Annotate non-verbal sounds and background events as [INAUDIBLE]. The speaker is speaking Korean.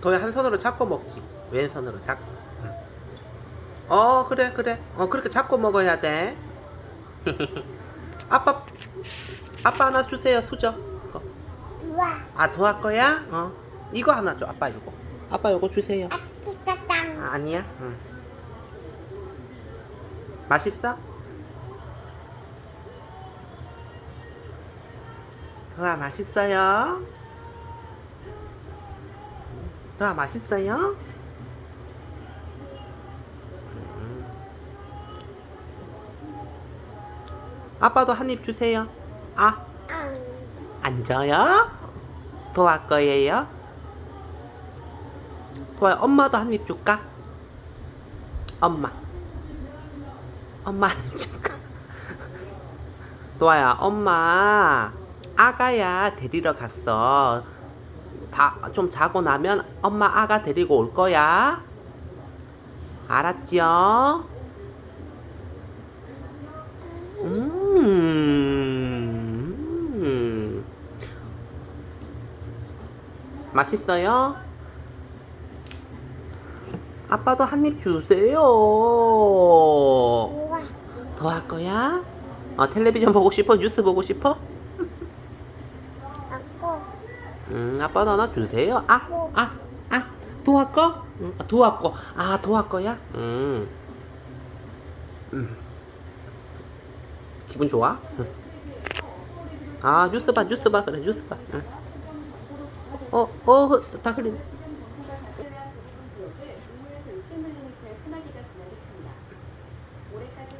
도야 한 손으로 잡고 먹지. 왼손으로 잡고. 응. 어 그래 그래. 어 그렇게 잡고 먹어야 돼. [LAUGHS] 아빠 아빠 하나 주세요 수저. 이거. 아 도와 거야? 어. 이거 하나 줘. 아빠 이거. 아빠 이거 주세요. 아, 아니야? 응. 맛있어? 도아 맛있어요? 도아 맛있어요? 음. 아빠도 한 입 주세요. 아, 앙. 안 줘요? 도아 거예요? 도아 엄마도 한 입 줄까? 엄마. 엄마 줄까? 도아야, 엄마 아가야 데리러 갔어. 다 좀 자고 나면 엄마 아가 데리고 올 거야. 알았지요? 음. 맛있어요? 아빠도 한 입 주세요. 더 할 거야? 어, 텔레비전 보고 싶어? 뉴스 보고 싶어? 음, 아빠도 하나 주세요. 아, 아, 아, 도와 거? 응, 아, 도와 거. 아, 도와 거야? 음. 음. 기분 좋아? 응. 아, 뉴스 봐, 뉴스 봐. 그래, 뉴스 봐. 응. 어, 어, 다 흘린. 지역을 우물에서 60mm의 소나기가 지나겠습니다. 올해까지